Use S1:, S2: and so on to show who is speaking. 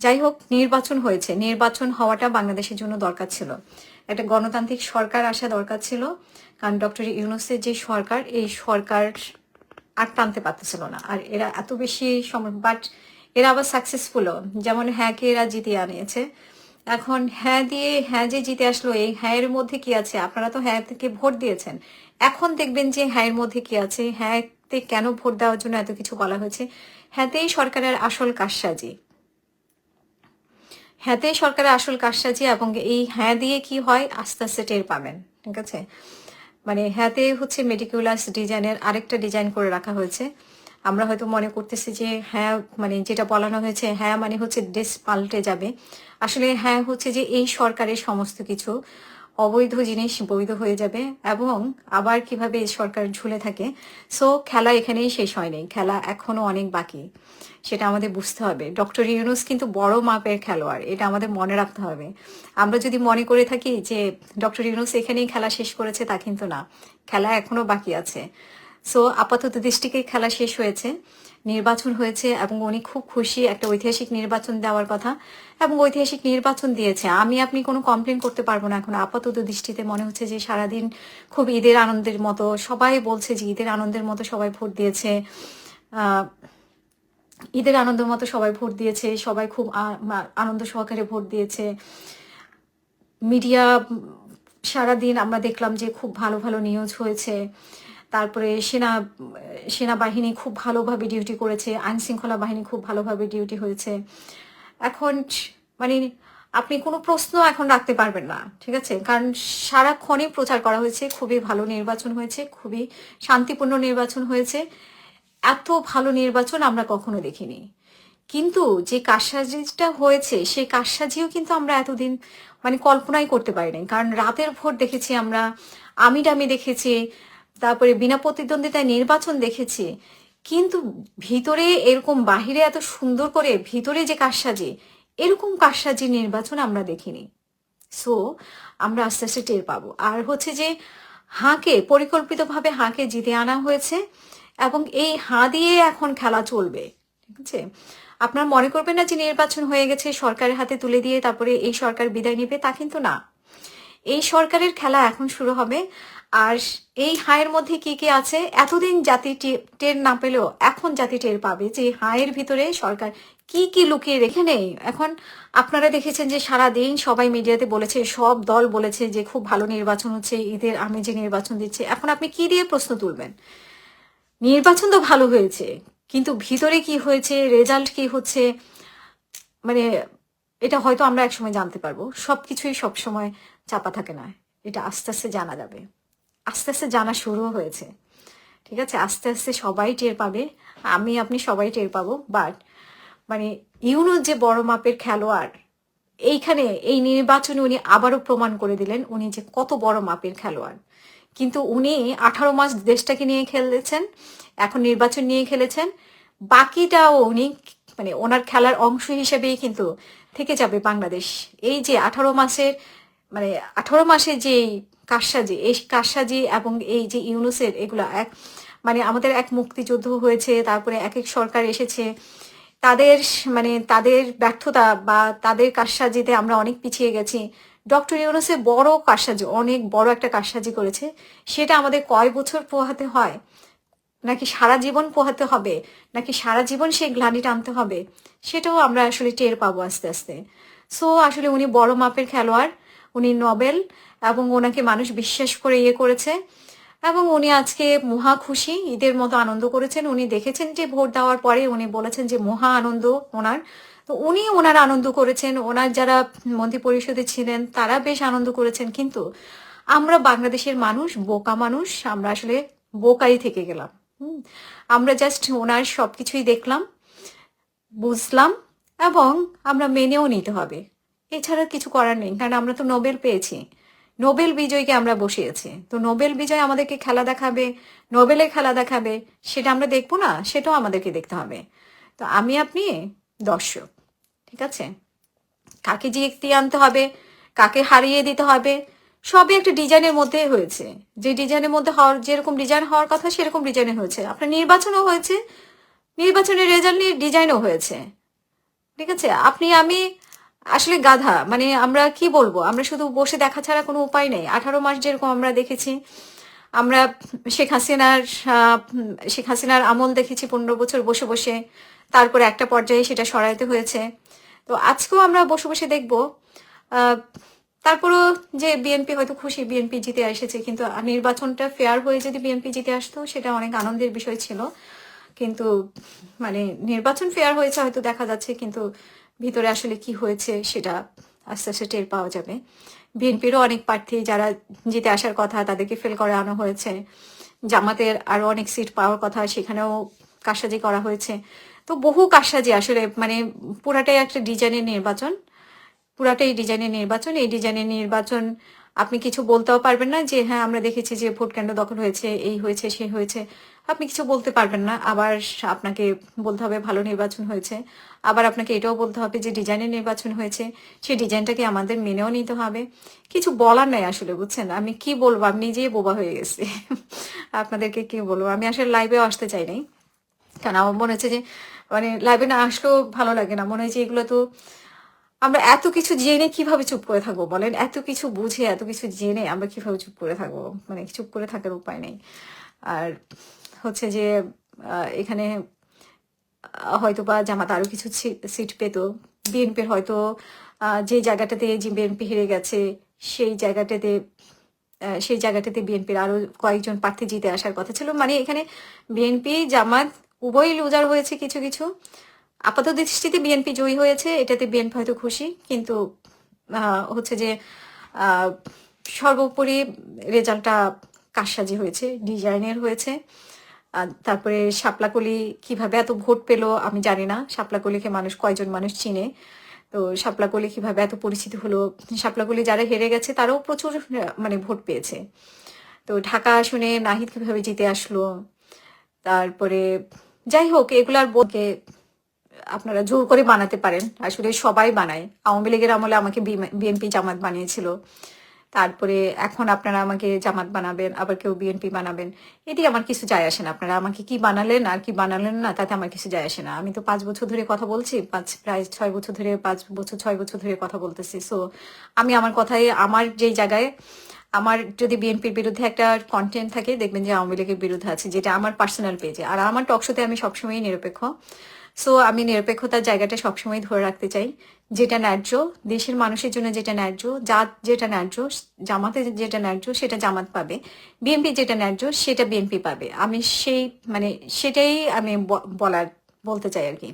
S1: যাই হোক নির্বাচন হয়েছে। নির্বাচন হওয়াটা বাংলাদেশের জন্য দরকার ছিল। একটা গণতান্ত্রিক সরকার আসা দরকার ছিল। কারণ ডক্টর ইউনুসের যে সরকার, এই সরকার আর টানতে পারতেছিল না। আর এরা এত বেশি বাট এরা আবার সাকসেসফুলও যেমন হ্যাঁকে এরা জিতিয়ে আনিয়েছে। এখন হ্যাঁ দিয়ে হ্যাঁ যে জিতে আসলো, এই হ্যাঁ এর মধ্যে কি আছে? আপনারা তো হ্যাঁ থেকে ভোট দিয়েছেন। এখন দেখবেন যে হ্যাঁ এর মধ্যে কি আছে? হ্যাঁতে কেন ভোট দেওয়ার জন্য এত কিছু বলা হয়েছে? হ্যাঁতেই সরকারের আসল কাজসাজি হ্যাঁতেই সরকারের আসল কারসাজি এবং এই হ্যাঁ দিয়ে কি হয়, আস্তে আস্তে টের পাবেন, ঠিক আছে? মানে হ্যাঁতে হচ্ছে মেডিকুলাস ডিজাইনের আরেকটা ডিজাইন করে রাখা হয়েছে। আমরা হয়তো মনে করতেছি যে হ্যাঁ মানে যেটা বলানো হয়েছে হ্যাঁ মানে হচ্ছে ড্রেস পাল্টে যাবে। আসলে হ্যাঁ হচ্ছে যে এই সরকারের সমস্ত কিছু। অবৈধ জিনিস বৈধ হয়ে যাবে এবং আবার কীভাবে সরকার ঝুলে থাকে। সো খেলা এখানেই শেষ হয়নি। খেলা এখনও অনেক বাকি। সেটা আমাদের বুঝতে হবে। ডক্টর ইউনুস কিন্তু বড় মাপের খেলোয়াড়। এটা আমাদের মনে রাখতে হবে। আমরা যদি মনে করে থাকি যে ডক্টর ইউনুস এখানেই খেলা শেষ করেছে, তা কিন্তু না। খেলা এখনও বাকি আছে। সো আপাতত দৃষ্টিকে খেলা শেষ হয়েছে। নির্বাচন হয়েছে এবং উনি খুব খুশি একটা ঐতিহাসিক নির্বাচন দেওয়ার কথা এবং ঐতিহাসিক নির্বাচন দিয়েছে। আমি, আপনি কোনো কমপ্লেন করতে পারব না এখন। আপাতত দৃষ্টিতে মনে হচ্ছে যে সারাদিন খুব ঈদের আনন্দের মতো, সবাই বলছে যে ঈদের আনন্দের মতো সবাই ভোট দিয়েছে। ঈদের আনন্দের মতো সবাই ভোট দিয়েছে, সবাই খুব আনন্দ সহকারে ভোট দিয়েছে। মিডিয়া, সারাদিন আমরা দেখলাম যে খুব ভালো ভালো নিউজ হয়েছে। তারপরে সেনা, সেনাবাহিনী খুব ভালোভাবে ডিউটি করেছে আইন শৃঙ্খলা বাহিনী খুব ভালোভাবে ডিউটি হয়েছে। এখন মানে আপনি কোনো প্রশ্ন এখন রাখতে পারবেন না, ঠিক আছে? কারণ সারাক্ষণই প্রচার করা হয়েছে, খুবই ভালো নির্বাচন হয়েছে, খুবই শান্তিপূর্ণ নির্বাচন হয়েছে। এত ভালো নির্বাচন আমরা কখনো দেখিনি। কিন্তু যে কারসাজিটা হয়েছে, সেই কারসাজিও কিন্তু আমরা এতদিন মানে কল্পনাই করতে পারিনি। কারণ রাতের ভোট দেখেছি আমরা আমি ডামি দেখেছি তারপরে বিনা প্রতিদ্বন্দ্বিতায় নির্বাচন দেখেছি। কিন্তু ভিতরে এরকম বাহিরে এত সুন্দর করে ভিতরে যে কারসাজি, এরকম কারসাজি নির্বাচন আমরা দেখিনি। সো আমরা আস্তে আস্তে টের পাবো। আর হচ্ছে যে হাঁকে, পরিকল্পিতভাবে হাঁকে জিতে আনা হয়েছে এবং এই হাঁ দিয়ে এখন খেলা চলবে। ঠিক আছে? আপনার মনে করবেন না যে নির্বাচন হয়ে গেছে, সরকারের হাতে তুলে দিয়ে তারপরে এই সরকার বিদায় নেবে? তা কিন্তু না। এই সরকারের খেলা এখন শুরু হবে। আর এই হায়ের মধ্যে কি কি আছে? এতদিন জাতি টের না পেলেও এখন জাতি টের পাবে যে হায়ের ভিতরে সরকার কি কি লুকিয়ে রেখে নেই। এখন আপনারা দেখেছেন যে সারা দিন সবাই মিডিয়াতে বলেছে, সব দল বলেছে যে খুব ভালো নির্বাচন হচ্ছে ঈদের আমি যে নির্বাচন দিচ্ছে। এখন আপনি কি দিয়ে প্রশ্ন তুলবেন? নির্বাচন তো ভালো হয়েছে, কিন্তু ভিতরে কি হয়েছে রেজাল্ট কি হচ্ছে মানে এটা হয়তো আমরা একসময় জানতে পারব। সবকিছুই সবসময় চাপা থাকে না, এটা আস্তে আস্তে জানা যাবে। আস্তে আস্তে জানা শুরু হয়েছে। ঠিক আছে? আস্তে আস্তে সবাই টের পাবে। আমি, আপনি সবাই টের পাবো। বাট মানে ইউনুস যে বড় মাপের খেলোয়াড়, এইখানে, এই নির্বাচনে উনি আবারও প্রমাণ করে দিলেন উনি যে কত বড় মাপের খেলোয়াড়। কিন্তু উনি আঠারো মাস দেশটাকে নিয়ে খেলেছেন, এখন নির্বাচন নিয়ে খেলেছেন। বাকিটাও উনি মানে ওনার খেলার অংশ হিসেবেই কিন্তু থেকে যাবে বাংলাদেশ। এই যে আঠারো মাসের মানে আঠারো মাসে যে কারসাজি, এই কারসাজি এবং এই যে ইউনুসের এগুলা এক মানে আমাদের এক মুক্তিযুদ্ধ হয়েছে, তারপরে এক এক সরকার এসেছে, তাদের মানে তাদের ব্যর্থতা বা তাদের কারসাজিতে আমরা অনেক পিছিয়ে গেছি। ডক্টর ইউনুসে বড় কারসাজি, অনেক বড় একটা কারসাজি করেছে। সেটা আমাদের কয় বছর পোহাতে হয়? নাকি সারা জীবন পোহাতে হবে? নাকি সারা জীবন সেই গ্লানি টানতে হবে? সেটাও আমরা আসলে টের পাবো আস্তে আস্তে। সো আসলে উনি বড় মাপের খেলোয়াড়, উনি নোবেল এবং ওনাকে মানুষ বিশ্বাস করে ইয়ে করেছে। এবং উনি আজকে মহা খুশি, ঈদের মতো আনন্দ করেছেন। উনি দেখেছেন যে ভোট দেওয়ার পরে উনি বলেছেন যে মহা আনন্দ ওনার। তো উনি ওনার আনন্দ করেছেন, ওনার যারা মন্ত্রী পরিষদে ছিলেন তারা বেশ আনন্দ করেছেন। কিন্তু আমরা বাংলাদেশের মানুষ, বোকা মানুষ, আমরা আসলে বোকাই থেকে গেলাম। আমরা জাস্ট ওনার সবকিছুই দেখলাম, বুঝলাম এবং আমরা মেনেও নিতে হবে। এছাড়া কিছু করার নেই, কারণ আমরা তো নোবেল পেয়েছি। নোবেল বিজয়কে আমরা বসিয়েছি। তো নোবেল বিজয় আমাদেরকে খেলা দেখাবে, নোবেলে খেলা দেখাবে, সেটা আমরা দেখব না, সেটাও আমাদেরকে দেখতে হবে। তো আমি আপনি দর্শক, ঠিক আছে? কাকে জিতে আনতে হবে, কাকে হারিয়ে দিতে হবে, সবই একটা ডিজাইনের মধ্যে হয়েছে। যে ডিজাইনের মধ্যে হওয়ার, যেরকম ডিজাইন হওয়ার কথা সেরকম ডিজাইনে হয়েছে। আপনার নির্বাচনও হয়েছে, নির্বাচনের রেজাল্ট নিয়ে ডিজাইনও হয়েছে। ঠিক আছে? আপনি, আমি আসলে গাধা মানে আমরা কি বলব? আমরা শুধু বসে দেখা ছাড়া কোনো উপায় নেই। আঠারো মাস যেরকম আমরা দেখেছি, আমরা শেখ হাসিনার শেখ হাসিনার আমল দেখেছি পনেরো বছর বসে বসে। তারপরে একটা পর্যায়ে সেটা সরাইতে হয়েছে। তো আজকেও আমরা বসে বসে দেখব। তারপরও যে বিএনপি হয়তো খুশি, বিএনপি জিতে এসেছে, কিন্তু নির্বাচনটা ফেয়ার হয়ে যদি বিএনপি জিতে আসতো, সেটা অনেক আনন্দের বিষয় ছিল। কিন্তু মানে নির্বাচন ফেয়ার হয়েছে হয়তো দেখা যাচ্ছে, কিন্তু ভিতরে আসলে কি হয়েছে সেটা আস্তে আস্তে টের পাওয়া যাবে। বিএনপিরও অনেক প্রার্থী যারা জিতে আসার কথা তাদেরকে ফেল করানো হয়েছে। জামাতের আরও অনেক সিট পাওয়ার কথা সেখানেও কারসাজি করা হয়েছে। তো বহু কারসাজি আসলে মানে পুরাটাই একটা ডিজাইনের নির্বাচন। পুরাটাই ডিজাইনের নির্বাচন। এই ডিজাইনের নির্বাচন আপনি কিছু বলতেও পারবেন না যে হ্যাঁ আমরা দেখেছি যে ভোট কেন্দ্র দখল হয়েছে, এই হয়েছে সেই হয়েছে। আপনি কিছু বলতে পারবেন না। আবার আপনাকে বলতে হবে, ভালো নির্বাচন হয়েছে। আবার আপনাকে এটাও বলতে হবে যে ডিজাইনের নির্বাচন হয়েছে। সেই ডিজাইনটাকে আমাদের মেনেও নিতে হবে। কিছু বলার নাই আসলে, বুঝছেন? আমি কি বলব? আমি নিজেই বোবা হয়ে গেছি। আপনাদেরকে কি বলব? আমি আসলে লাইভেও আসতে চাই নাই। কারণ আমার মনে হচ্ছে যে মানে লাইভে না আসলেও ভালো লাগে না। মনে হচ্ছে এগুলো তো আমরা এত কিছু জেনে কীভাবে চুপ করে থাকব বলেন? এত কিছু বুঝে, এত কিছু জেনে আমরা কীভাবে চুপ করে থাকব? মানে চুপ করে থাকার উপায় নেই। আর হচ্ছে যে এখানে হয়তো বা জামাত আরও কিছু সিট পেত। বিএনপির হয়তো যে জায়গাটাতে যে বিএনপি হেরে গেছে, সেই জায়গাটাতে সেই জায়গাটাতে বিএনপির আরও কয়েকজন প্রার্থী জিতে আসার কথা ছিল। মানে এখানে বিএনপি, জামাত, উভয়ই লুজার হয়েছে কিছু কিছু। আপাত দৃষ্টিতে বিএনপি জয়ী হয়েছে, এটাতে বিএনপি হয়তো খুশি, কিন্তু হচ্ছে যে সর্বোপরি রেজাল্টটা কারসাজি হয়েছে, ডিজাইনের হয়েছে। তারপরে শাপলাকলি কীভাবে এত ভোট পেল আমি জানি না, শাপলাকলিকে মানুষ, কয়জন মানুষ চিনে। তো শাপলাকলি কীভাবে এত পরিচিত হলো, শাপলাকলি যারা হেরে গেছে, তারাও প্রচুর মানে ভোট পেয়েছে। তো ঢাকা আসনে নাহিদ কীভাবে জিতে আসলো, তারপরে, যাই হোক, এগুলার বোকে আপনারা জোর করে বানাতে পারেন। আসলে সবাই বানায়। আওয়ামী লীগের আমলে আমাকে বিএনপি জামাত বানিয়েছিল। তারপরে এখন আপনারা আমাকে জামাত বানাবেন, আবার কেউ বিএনপি বানাবেন। এটি আমার কিছু যায় আসে না। আপনারা আমাকে কি বানালেন আর কি বানালেন না, তাতে আমার কিছু যায় আসে না। আমি তো পাঁচ বছর ধরে কথা বলছি, পাঁচ, প্রায় ছয় বছর ধরে, পাঁচ বছর, ছয় বছর ধরে কথা বলতেছি। সো আমি আমার কথায়, আমার যেই জায়গায়, আমার যদি বিএনপির বিরুদ্ধে একটা কন্টেন্ট থাকে, দেখবেন যে আওয়ামী লীগের বিরুদ্ধে আছে, যেটা আমার পার্সোনাল পেজে আর আমার টকশোতে আমি সবসময়ই নিরপেক্ষ। সো আমি নিরপেক্ষতার জায়গাটা সবসময় ধরে রাখতে চাই। যেটা ন্যায্য, দেশের মানুষের জন্য যেটা ন্যায্য, জাত যেটা ন্যায্য, জামাতে যেটা ন্যায্য, সেটা জামাত পাবে। বিএনপি যেটা ন্যায্য, সেটা বিএনপি পাবে। আমি সেই মানে সেটাই আমি বলার, বলতে চাই আর কি।